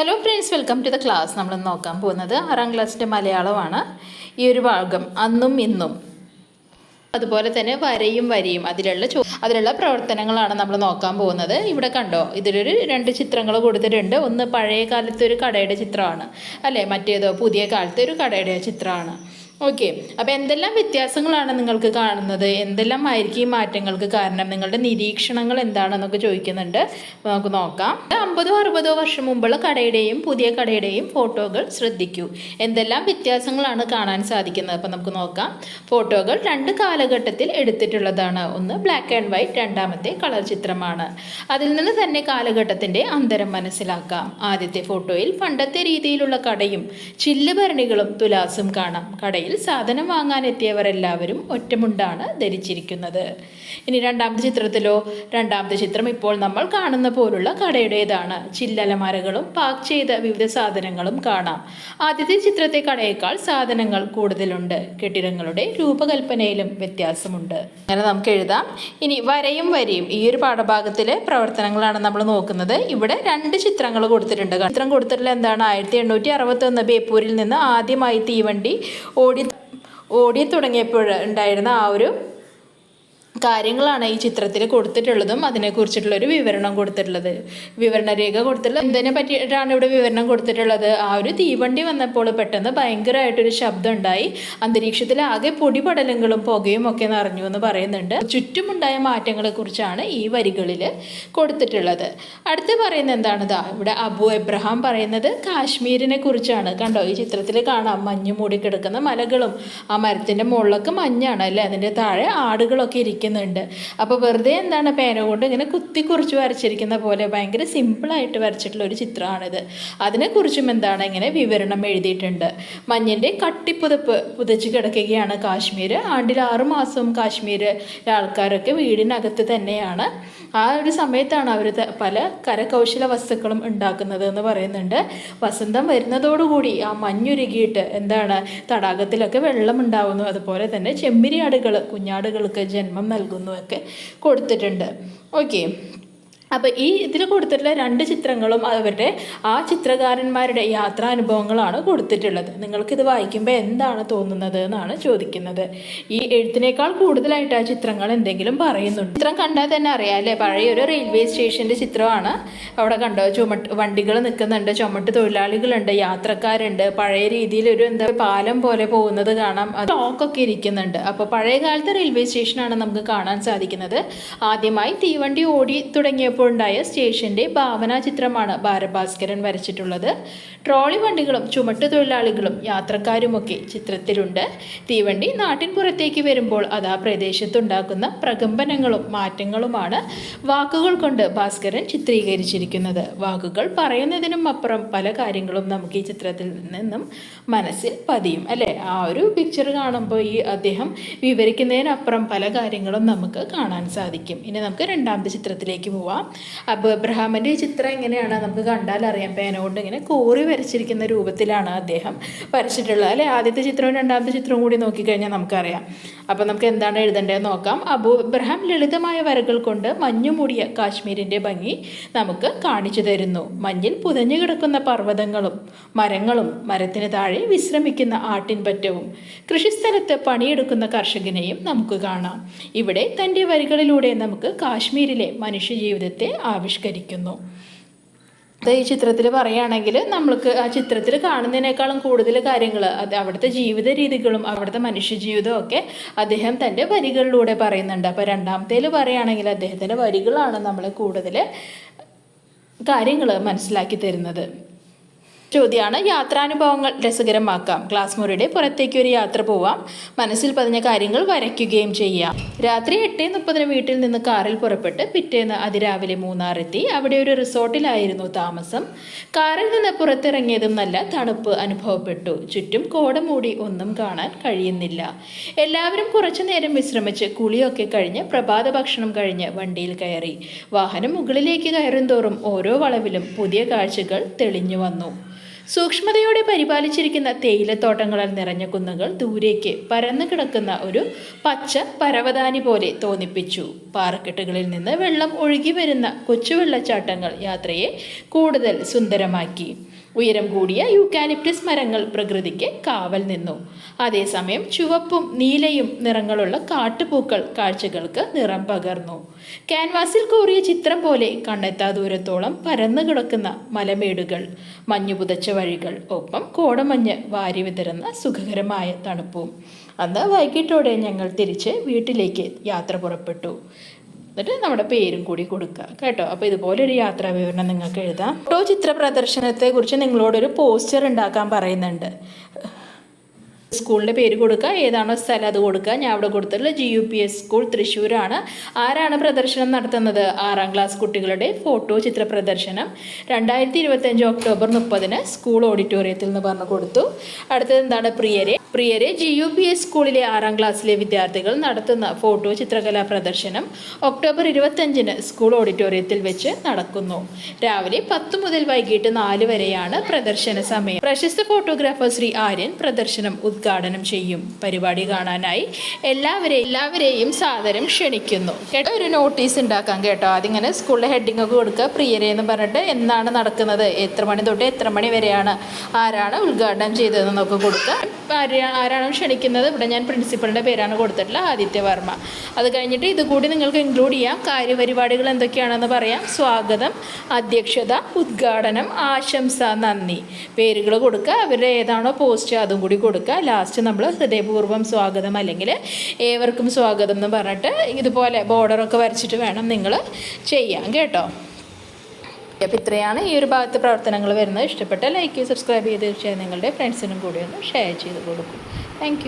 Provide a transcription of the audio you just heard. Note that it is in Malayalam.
Hello friends welcome to the class നമ്മൾ നോക്കാൻ പോകുന്നത് ആറാം ക്ലാസ്സിന്റെ മലയാളമാണ്. ഈ ഒരു ഭാഗം അന്നും ഇന്നും. അതുപോലെ തന്നെ വരയും വരയും അതിലുള്ള ചോ അതിലുള്ള പ്രവർത്തനങ്ങളാണ് നമ്മൾ നോക്കാൻ പോകുന്നത്. ഇവിടെ കണ്ടോ? ഇതിലൊരു രണ്ട് ചിത്രങ്ങൾ കൊടുത്തിട്ടുണ്ട്. ഒന്ന് പഴയ കാലത്തെ ഒരു കടയുടെ ചിത്രമാണ്. അല്ലേ? മറ്റേതോ പുതിയ കാലത്തെ ഒരു കടയുടെ ചിത്രമാണ്. ഓക്കെ അപ്പോൾ എന്തെല്ലാം വ്യത്യാസങ്ങളാണ് നിങ്ങൾക്ക് കാണുന്നത്? എന്തെല്ലാം ആയിരിക്കും ഈ മാറ്റങ്ങൾക്ക് കാരണം? നിങ്ങളുടെ നിരീക്ഷണങ്ങൾ എന്താണെന്നൊക്കെ ചോദിക്കുന്നുണ്ട്. നമുക്ക് നോക്കാം. അമ്പതോ അറുപതോ വർഷം മുമ്പുള്ള കടയുടെയും പുതിയ കടയുടെയും ഫോട്ടോകൾ ശ്രദ്ധിക്കൂ. എന്തെല്ലാം വ്യത്യാസങ്ങളാണ് കാണാൻ സാധിക്കുന്നത്? അപ്പം നമുക്ക് നോക്കാം. ഫോട്ടോകൾ രണ്ട് കാലഘട്ടത്തിൽ എടുത്തിട്ടുള്ളതാണ്. ഒന്ന് ബ്ലാക്ക് ആൻഡ് വൈറ്റ് രണ്ടാമത്തെ കളർ ചിത്രമാണ്. അതിൽ നിന്ന് തന്നെ കാലഘട്ടത്തിന്റെ അന്തരം മനസ്സിലാക്കാം. ആദ്യത്തെ ഫോട്ടോയിൽ പണ്ടത്തെ രീതിയിലുള്ള കടയും ചില്ല് ഭരണികളും തുലാസും കാണാം. കടയിൽ സാധനം വാങ്ങാനെത്തിയവർ എല്ലാവരും ഒറ്റമുണ്ടാണ് ധരിച്ചിരിക്കുന്നത്. ഇനി രണ്ടാമത്തെ ചിത്രത്തിലോ രണ്ടാമത്തെ ചിത്രം ഇപ്പോൾ നമ്മൾ കാണുന്ന പോലുള്ള കടയുടേതാണ്. ചില്ലലമാരകളും പാക്ക് ചെയ്ത വിവിധ സാധനങ്ങളും കാണാം. ആദ്യത്തെ ചിത്രത്തെ കടയേക്കാൾ സാധനങ്ങൾ കൂടുതലുണ്ട്. കെട്ടിടങ്ങളുടെ രൂപകൽപ്പനയിലും വ്യത്യാസമുണ്ട്. അങ്ങനെ നമുക്ക് എഴുതാം. ഇനി വരയും വരിയും. ഈ ഒരു പാഠഭാഗത്തിലെ പ്രവർത്തനങ്ങളാണ് നമ്മൾ നോക്കുന്നത്. ഇവിടെ രണ്ട് ചിത്രങ്ങൾ കൊടുത്തിട്ടുണ്ട്. ചിത്രം കൊടുത്തിട്ടുള്ള എന്താണ്? ആയിരത്തി എണ്ണൂറ്റി അറുപത്തി ഒന്ന് ബേപ്പൂരിൽ നിന്ന് ആദ്യമായി തീവണ്ടി ഓടി ഓടി തുടങ്ങിയപ്പോൾ ഉണ്ടായിരുന്ന ആ ഒരു കാര്യങ്ങളാണ് ഈ ചിത്രത്തിൽ കൊടുത്തിട്ടുള്ളതും അതിനെക്കുറിച്ചിട്ടുള്ള ഒരു വിവരണം കൊടുത്തിട്ടുള്ളത്. വിവരണ രേഖ കൊടുത്തിട്ടുള്ള എന്തിനെ പറ്റിയിട്ടാണ് ഇവിടെ വിവരണം കൊടുത്തിട്ടുള്ളത്? ആ ഒരു തീവണ്ടി വന്നപ്പോൾ പെട്ടെന്ന് ഭയങ്കരമായിട്ടൊരു ശബ്ദം ഉണ്ടായി അന്തരീക്ഷത്തിൽ ആകെ പൊടിപടലങ്ങളും പുകയും ഒക്കെ നിറഞ്ഞു എന്ന് പറയുന്നുണ്ട്. ചുറ്റുമുണ്ടായ മാറ്റങ്ങളെ കുറിച്ചാണ് ഈ വരികളിൽ കൊടുത്തിട്ടുള്ളത്. അടുത്ത് പറയുന്നത് എന്താണ്? ദാ ഇവിടെ അബു എബ്രഹാം പറയുന്നത് കാശ്മീരിനെ കുറിച്ചാണ്. കണ്ടോ? ഈ ചിത്രത്തിൽ കാണാം മഞ്ഞ് മൂടി കിടക്കുന്ന മലകളും ആ മരത്തിന്റെ മുകളിലൊക്കെ മഞ്ഞാണ് അല്ലേ? അതിന്റെ താഴെ ആടുകളൊക്കെ ഇരിക്കുന്നുണ്ട് അപ്പോൾ വെറുതെ എന്താണ് പേന കൊണ്ട് ഇങ്ങനെ കുത്തി കുറിച്ച് വരച്ചിരിക്കുന്ന പോലെ ഭയങ്കര സിമ്പിളായിട്ട് വരച്ചിട്ടുള്ള ഒരു ചിത്രമാണിത്. അതിനെക്കുറിച്ചും എന്താണ് ഇങ്ങനെ വിവരണം എഴുതിയിട്ടുണ്ട്. മഞ്ഞിന്റെ കട്ടിപ്പുതപ്പ് പുതച്ച് കിടക്കുകയാണ് കാശ്മീർ ആണ്ടിൽ ആറു മാസവും കാശ്മീർ ആൾക്കാരൊക്കെ വീടിനകത്ത് തന്നെയാണ്. ആ ഒരു സമയത്താണ് അവർ പല കരകൗശല വസ്തുക്കളും ഉണ്ടാക്കുന്നത് എന്ന് പറയുന്നുണ്ട്. വസന്തം വരുന്നതോടുകൂടി ആ മഞ്ഞുരുകിയിട്ട് എന്താണ് തടാകത്തിലൊക്കെ വെള്ളം ഉണ്ടാവുന്നു. അതുപോലെ തന്നെ ചെമ്മിരിയാടുകൾ കുഞ്ഞാടുകൾക്ക് ജന്മം നൽകുന്നു ഒക്കെ കൊടുത്തിട്ടുണ്ട്. ഓക്കെ അപ്പോൾ ഈ ഇതിൽ കൊടുത്തിട്ടുള്ള രണ്ട് ചിത്രങ്ങളും അവരുടെ ആ ചിത്രകാരന്മാരുടെ യാത്രാനുഭവങ്ങളാണ് കൊടുത്തിട്ടുള്ളത്. നിങ്ങൾക്കിത് വായിക്കുമ്പോൾ എന്താണ് തോന്നുന്നത് എന്നാണ് ചോദിക്കുന്നത്. ഈ എഴുത്തിനേക്കാൾ കൂടുതലായിട്ട് ആ ചിത്രങ്ങൾ എന്തെങ്കിലും പറയുന്നുണ്ട്. ചിത്രം കണ്ടാൽ തന്നെ അറിയാം അല്ലേ? പഴയൊരു റെയിൽവേ സ്റ്റേഷന്റെ ചിത്രമാണ്. അവിടെ കണ്ടോ? ചുമട്ട് വണ്ടികൾ നിൽക്കുന്നുണ്ട് ചുമട്ട് തൊഴിലാളികളുണ്ട് യാത്രക്കാരുണ്ട്. പഴയ രീതിയിലൊരു എന്താ പാലം പോലെ പോകുന്നത് കാണാം. ക്ലോക്കൊക്കെ ഇരിക്കുന്നുണ്ട്. അപ്പോൾ പഴയ കാലത്തെ റെയിൽവേ സ്റ്റേഷനാണ് നമുക്ക് കാണാൻ സാധിക്കുന്നത്. ആദ്യമായി തീവണ്ടി ഓടി തുടങ്ങിയപ്പോൾ ഉണ്ടായ സ്റ്റേഷന്റെ ഭാവനാ ചിത്രമാണ് ബാലഭാസ്കരൻ വരച്ചിട്ടുള്ളത്. ട്രോളി വണ്ടികളും ചുമട്ട് തൊഴിലാളികളും യാത്രക്കാരുമൊക്കെ ചിത്രത്തിലുണ്ട്. തീവണ്ടി നാട്ടിൻ പുറത്തേക്ക് വരുമ്പോൾ അത് ആ പ്രദേശത്തുണ്ടാക്കുന്ന പ്രകമ്പനങ്ങളും മാറ്റങ്ങളുമാണ് വാക്കുകൾ കൊണ്ട് ഭാസ്കരൻ ചിത്രീകരിച്ചിരിക്കുന്നത്. വാക്കുകൾ പറയുന്നതിനും അപ്പുറം പല കാര്യങ്ങളും നമുക്ക് ഈ ചിത്രത്തിൽ നിന്നും മനസ്സിൽ പതിയും. അല്ലേ? ആ ഒരു പിക്ചർ കാണുമ്പോൾ ഈ അദ്ദേഹം വിവരിക്കുന്നതിനപ്പുറം പല കാര്യങ്ങളും നമുക്ക് കാണാൻ സാധിക്കും. ഇനി നമുക്ക് രണ്ടാമത്തെ ചിത്രത്തിലേക്ക് പോവാം. അപ്പോൾ ഈ ചിത്രം എങ്ങനെയാണ് നമുക്ക് കണ്ടാൽ അറിയാം. പേന കൊണ്ട് ഇങ്ങനെ കോറി വരച്ചിരിക്കുന്ന രൂപത്തിലാണ് അദ്ദേഹം വരച്ചിട്ടുള്ളത്. അല്ലെ? ആദ്യത്തെ ചിത്രവും രണ്ടാമത്തെ ചിത്രവും കൂടി നോക്കിക്കഴിഞ്ഞാൽ നമുക്കറിയാം. അപ്പോൾ നമുക്ക് എന്താണ് എഴുതേണ്ടതെന്ന് നോക്കാം. അബു എബ്രഹാം ലളിതമായ വരകൾ കൊണ്ട് മഞ്ഞു മൂടിയ കാശ്മീരിന്റെ ഭംഗി നമുക്ക് കാണിച്ചു തരുന്നു. മഞ്ഞിൽ പുതഞ്ഞു കിടക്കുന്ന പർവതങ്ങളും മരങ്ങളും മരത്തിന് താഴെ വിശ്രമിക്കുന്ന ആട്ടിൻപറ്റവും കൃഷിസ്ഥലത്ത് പണിയെടുക്കുന്ന കർഷകനെയും നമുക്ക് കാണാം. ഇവിടെ തന്റെ വരികളിലൂടെ നമുക്ക് കാശ്മീരിലെ മനുഷ്യജീവിതത്തെ ആവിഷ്കരിക്കുന്നു. അപ്പോൾ ഈ ചിത്രത്തിൽ പറയുകയാണെങ്കിൽ നമ്മൾക്ക് ആ ചിത്രത്തിൽ കാണുന്നതിനേക്കാളും കൂടുതൽ കാര്യങ്ങൾ അത് അവിടുത്തെ ജീവിത രീതികളും അവിടുത്തെ മനുഷ്യജീവിതവും ഒക്കെ അദ്ദേഹം തന്റെ വരികളിലൂടെ പറയുന്നുണ്ട്. അപ്പോൾ രണ്ടാമത്തേൽ പറയുകയാണെങ്കിൽ അദ്ദേഹത്തിന്റെ വരികളാണ് നമ്മൾ കൂടുതൽ കാര്യങ്ങൾ മനസ്സിലാക്കി തരുന്നത്. ചോദ്യമാണ് യാത്രാനുഭവങ്ങൾ രസകരമാക്കാം. ക്ലാസ് മുറിയുടെ പുറത്തേക്ക് ഒരു യാത്ര പോവാം. മനസ്സിൽ പതിഞ്ഞ കാര്യങ്ങൾ വരയ്ക്കുകയും ചെയ്യാം. രാത്രി എട്ട് മുപ്പതിന് വീട്ടിൽ നിന്ന് കാറിൽ പുറപ്പെട്ട് പിറ്റേന്ന് അതിരാവിലെ മൂന്നാറെത്തി അവിടെ ഒരു റിസോർട്ടിലായിരുന്നു താമസം. കാറിൽ നിന്ന് പുറത്തിറങ്ങിയതും നല്ല തണുപ്പ് അനുഭവപ്പെട്ടു. ചുറ്റും കോട മൂടി ഒന്നും കാണാൻ കഴിയുന്നില്ല. എല്ലാവരും കുറച്ചു നേരം വിശ്രമിച്ച് കുളിയൊക്കെ കഴിഞ്ഞ് പ്രഭാത ഭക്ഷണം കഴിഞ്ഞ് വണ്ടിയിൽ കയറി. വാഹനം മുകളിലേക്ക് കയറും തോറും ഓരോ വളവിലും പുതിയ കാഴ്ചകൾ തെളിഞ്ഞു വന്നു. സൂക്ഷ്മതയോടെ പരിപാലിച്ചിരിക്കുന്ന തേയിലത്തോട്ടങ്ങളാൽ നിറഞ്ഞ കുന്നുകൾ ദൂരേക്ക് പരന്നു കിടക്കുന്ന ഒരു പച്ച പരവതാനി പോലെ തോന്നിപ്പിച്ചു. പാറക്കെട്ടുകളിൽ നിന്ന് വെള്ളം ഒഴുകി വരുന്ന കൊച്ചുവെള്ളച്ചാട്ടങ്ങൾ യാത്രയെ കൂടുതൽ സുന്ദരമാക്കി. ഉയരം കൂടിയ യൂക്കാലിപ്റ്റസ് മരങ്ങൾ പ്രകൃതിക്ക് കാവൽ നിന്നു. അതേസമയം ചുവപ്പും നീലയും നിറങ്ങളുള്ള കാട്ടുപൂക്കൾ കാഴ്ചകൾക്ക് നിറം പകർന്നു. ക്യാൻവാസിൽ കോറിയ ചിത്രം പോലെ കണ്ണെത്താ ദൂരത്തോളം പരന്നു കിടക്കുന്ന മലമേടുകൾ മഞ്ഞു പുതച്ച വഴികൾ ഒപ്പം കോടമഞ്ഞ് വാരി വിതരുന്ന സുഖകരമായ തണുപ്പും. അന്ന് വൈകിട്ടോടെ ഞങ്ങൾ തിരിച്ച് വീട്ടിലേക്ക് യാത്ര പുറപ്പെട്ടു. എന്നിട്ട് നമ്മുടെ പേരും കൂടി കൊടുക്കുക. കേട്ടോ? അപ്പോൾ ഇതുപോലെ ഒരു യാത്രാ വിവരണം നിങ്ങൾക്ക് എഴുതാം. ഫോട്ടോ ചിത്ര പ്രദർശനത്തെക്കുറിച്ച് നിങ്ങളോടൊരു പോസ്റ്റർ ഉണ്ടാക്കാൻ പറയുന്നുണ്ട്. സ്കൂളിന്റെ പേര് കൊടുക്കുക ഏതാണോ സ്ഥലം അത് കൊടുക്കുക. ഞാൻ അവിടെ കൊടുത്തിട്ടുള്ള G U P S school തൃശ്ശൂരാണ്. ആരാണ് പ്രദർശനം നടത്തുന്നത്? ആറാം ക്ലാസ് കുട്ടികളുടെ ഫോട്ടോ ചിത്ര പ്രദർശനം. രണ്ടായിരത്തി ഇരുപത്തഞ്ച് ഒക്ടോബർ മുപ്പതിന് സ്കൂൾ ഓഡിറ്റോറിയത്തിൽ നിന്ന് പറഞ്ഞു കൊടുത്തു. അടുത്തത് എന്താണ്? പ്രിയരെ. പ്രിയരെ ജി യു പി എസ് സ്കൂളിലെ ആറാം ക്ലാസ്സിലെ വിദ്യാർത്ഥികൾ നടത്തുന്ന ഫോട്ടോ ചിത്രകലാ പ്രദർശനം ഒക്ടോബർ ഇരുപത്തഞ്ചിന് സ്കൂൾ ഓഡിറ്റോറിയത്തിൽ വെച്ച് നടക്കുന്നു. രാവിലെ പത്ത് മുതൽ വൈകിട്ട് നാല് വരെയാണ് പ്രദർശന സമയം. പ്രശസ്ത ഫോട്ടോഗ്രാഫർ ശ്രീ ആര്യൻ പ്രദർശനം ഉദ്ഘാടനം ചെയ്യും. പരിപാടി കാണാനായി എല്ലാവരെയും എല്ലാവരെയും സാദരം ക്ഷണിക്കുന്നു. കേട്ടോ? ഒരു നോട്ടീസ് ഉണ്ടാക്കാം കേട്ടോ. അതിങ്ങനെ സ്കൂളിലെ ഹെഡിങ് ഒക്കെ കൊടുക്കുക. പ്രിയരെ എന്ന് പറഞ്ഞിട്ട് എന്നാണ് നടക്കുന്നത്? എത്ര മണി തൊട്ട് എത്ര മണി വരെയാണ് ആരാണ് ഉദ്ഘാടനം ചെയ്തതെന്നൊക്കെ കൊടുക്കുക ആര് ആരാണ് ക്ഷണിക്കുന്നത്? ഇവിടെ ഞാൻ പ്രിൻസിപ്പളിന്റെ പേരാണ് കൊടുത്തിട്ടുള്ളത് ആദിത്യ വർമ്മ. അത് കഴിഞ്ഞിട്ട് ഇതുകൂടി നിങ്ങൾക്ക് ഇൻക്ലൂഡ് ചെയ്യാം. കാര്യപരിപാടികൾ എന്തൊക്കെയാണെന്ന് പറയാം. സ്വാഗതം അധ്യക്ഷത ഉദ്ഘാടനം ആശംസ നന്ദി. പേരുകൾ കൊടുക്കുക. അവരുടെ ഏതാണോ പോസ്റ്റ് അതും കൂടി കൊടുക്കുക. ലാസ്റ്റ് നമ്മൾ ഹൃദയപൂർവം സ്വാഗതം അല്ലെങ്കിൽ ഏവർക്കും സ്വാഗതം എന്ന് പറഞ്ഞിട്ട് ഇതുപോലെ ബോർഡറൊക്കെ വരച്ചിട്ട് വേണം നിങ്ങൾ ചെയ്യാൻ കേട്ടോ. അപ്പോൾ ഇത്രയാണ് ഈ ഒരു ഭാഗത്ത് പ്രവർത്തനങ്ങൾ വരുന്നത്. ഇഷ്ടപ്പെട്ട ലൈക്ക് സബ്സ്ക്രൈബ് ചെയ്ത് തീർച്ചയായും നിങ്ങളുടെ ഫ്രണ്ട്സിനും കൂടി ഒന്ന് ഷെയർ ചെയ്ത് കൊടുക്കും. താങ്ക്